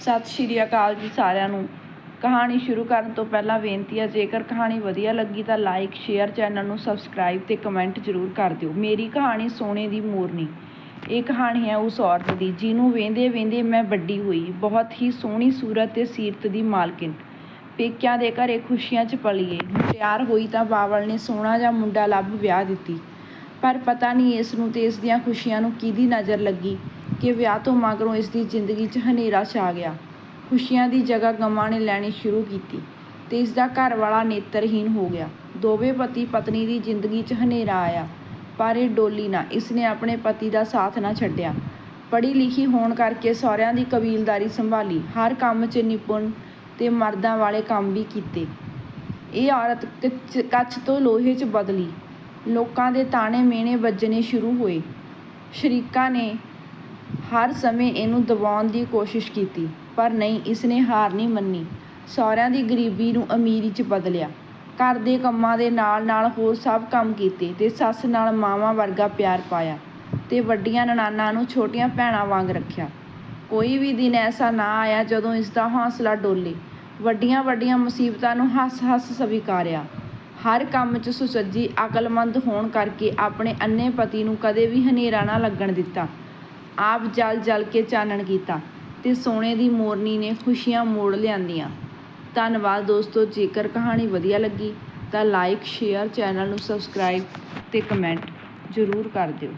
ਸਤਿ ਸ਼੍ਰੀ ਅਕਾਲ ਜੀ ਸਾਰਿਆਂ ਨੂੰ। ਕਹਾਣੀ ਸ਼ੁਰੂ ਕਰਨ ਤੋਂ ਪਹਿਲਾਂ ਬੇਨਤੀ ਹੈ, ਜੇਕਰ ਕਹਾਣੀ ਵਧੀਆ ਲੱਗੀ ਤਾਂ ਲਾਈਕ ਸ਼ੇਅਰ ਚੈਨਲ ਨੂੰ ਸਬਸਕ੍ਰਾਈਬ ਤੇ ਕਮੈਂਟ ਜ਼ਰੂਰ ਕਰ ਦਿਓ। ਮੇਰੀ ਕਹਾਣੀ ਸੋਨੇ ਦੀ ਮੋਰਨੀ। ਇਹ ਕਹਾਣੀ ਹੈ ਉਸ ਔਰਤ ਦੀ, ਜਿਹਨੂੰ ਵੇਂਦੇ ਵੇਂਦੇ ਮੈਂ ਵੱਡੀ ਹੋਈ। ਬਹੁਤ ਹੀ ਸੋਹਣੀ ਸੂਰਤ ਤੇ ਸੀਰਤ ਦੀ ਮਾਲਕਿਨ ਪੇਕਿਆਂ ਦੇ ਘਰੇ ਖੁਸ਼ੀਆਂ 'ਚ ਪਲੀਏ। ਤਿਆਰ ਹੋਈ ਤਾਂ ਬਾਵਲ ਨੇ ਸੋਹਣਾ ਜਿਹਾ ਮੁੰਡਾ ਲੱਭ ਵਿਆਹ ਦਿੱਤੀ। ਪਰ ਪਤਾ ਨਹੀਂ ਇਸ ਨੂੰ ਤੇ ਇਸ ਦੀਆਂ ਖੁਸ਼ੀਆਂ ਨੂੰ ਕਿਹਦੀ ਨਜ਼ਰ ਲੱਗੀ। ਕਿ ਵਿਆਹ ਤੋਂ ਮਗਰੋਂ ਇਸ ਦੀ ਜ਼ਿੰਦਗੀ 'ਚ ਹਨੇਰਾ ਛਾ ਗਿਆ। ਖੁਸ਼ੀਆਂ ਦੀ ਜਗ੍ਹਾ ਗਮਾਂ ਨੇ ਲੈਣੀ ਸ਼ੁਰੂ ਕੀਤੀ ਤੇ ਇਸ ਦਾ ਘਰ ਵਾਲਾ ਨੇਤਰਹੀਣ ਹੋ ਗਿਆ। ਦੋਵੇਂ ਪਤੀ ਪਤਨੀ ਦੀ ਜ਼ਿੰਦਗੀ 'ਚ ਹਨੇਰਾ ਆਇਆ, ਪਰ ਇਹ ਡੋਲੀ ਨਾ, ਇਸ ਨੇ ਆਪਣੇ ਪਤੀ ਦਾ ਸਾਥ ਨਾ ਛੱਡਿਆ। ਪੜ੍ਹੀ ਲਿਖੀ ਹੋਣ ਕਰਕੇ ਸਹੁਰਿਆਂ ਦੀ ਕਬੀਲਦਾਰੀ ਸੰਭਾਲੀ, ਹਰ ਕੰਮ 'ਚ ਨਿਪੁੰਨ ਤੇ ਮਰਦਾਂ ਵਾਲੇ ਕੰਮ ਵੀ ਕੀਤੇ। ਇਹ ਔਰਤ ਕੱਚ ਕੱਚ ਤੋਂ ਲੋਹੇ 'ਚ ਬਦਲੀ, ਲੋਕਾਂ ਦੇ ਤਾਣੇ ਮਿਹਣੇ ਵੱਜਣੇ ਸ਼ੁਰੂ ਹੋਏ। ਸ਼ਰੀਕਾਂ ਨੇ ਹਰ ਸਮੇਂ ਇਹਨੂੰ ਦਬਾਉਣ ਦੀ ਕੋਸ਼ਿਸ਼ ਕੀਤੀ, ਪਰ ਨਹੀਂ ਇਸ ਨੇ ਹਾਰ ਨਹੀਂ ਮੰਨੀ। ਸਹੁਰਿਆਂ ਦੀ ਗਰੀਬੀ ਨੂੰ ਅਮੀਰੀ 'ਚ ਬਦਲਿਆ। ਘਰ ਦੇ ਕੰਮਾਂ ਦੇ ਨਾਲ ਨਾਲ ਹੋਰ ਸਭ ਕੰਮ ਕੀਤੇ ਤੇ ਸੱਸ ਨਾਲ ਮਾਵਾਂ ਵਰਗਾ ਪਿਆਰ ਪਾਇਆ ਤੇ ਵੱਡੀਆਂ ਨਨਾਣਾਂ ਨੂੰ ਛੋਟੀਆਂ ਭੈਣਾਂ ਵਾਂਗ ਰੱਖਿਆ। ਕੋਈ ਵੀ ਦਿਨ ਐਸਾ ਨਾ ਆਇਆ ਜਦੋਂ ਇਸ ਦਾ ਹੌਸਲਾ ਡੋਲੇ। ਵੱਡੀਆਂ ਵੱਡੀਆਂ ਮੁਸੀਬਤਾਂ ਨੂੰ ਹੱਸ-ਹੱਸ ਸਵੀਕਾਰਿਆ। ਹਰ ਕੰਮ 'ਚ ਸੁਸੱਜੀ ਅਕਲਮੰਦ ਹੋਣ ਕਰਕੇ ਆਪਣੇ ਅੰਨੇ ਪਤੀ ਨੂੰ ਕਦੇ ਵੀ ਹਨੇਰਾ ਨਾ ਲੱਗਣ ਦਿੱਤਾ। ਆਪ ਜਲ ਜਲ ਕੇ ਚਾਨਣ ਕੀਤਾ ਤੇ ਸੋਨੇ ਦੀ ਮੋਰਨੀ ਨੇ ਖੁਸ਼ੀਆਂ ਮੋੜ ਲਿਆਂਦੀਆਂ। ਧੰਨਵਾਦ ਦੋਸਤੋ, ਜੇਕਰ ਕਹਾਣੀ ਵਧੀਆ ਲੱਗੀ ਤਾਂ ਲਾਈਕ ਸ਼ੇਅਰ ਚੈਨਲ ਨੂੰ ਸਬਸਕ੍ਰਾਈਬ ਤੇ ਕਮੈਂਟ ਜ਼ਰੂਰ ਕਰ ਦਿਓ।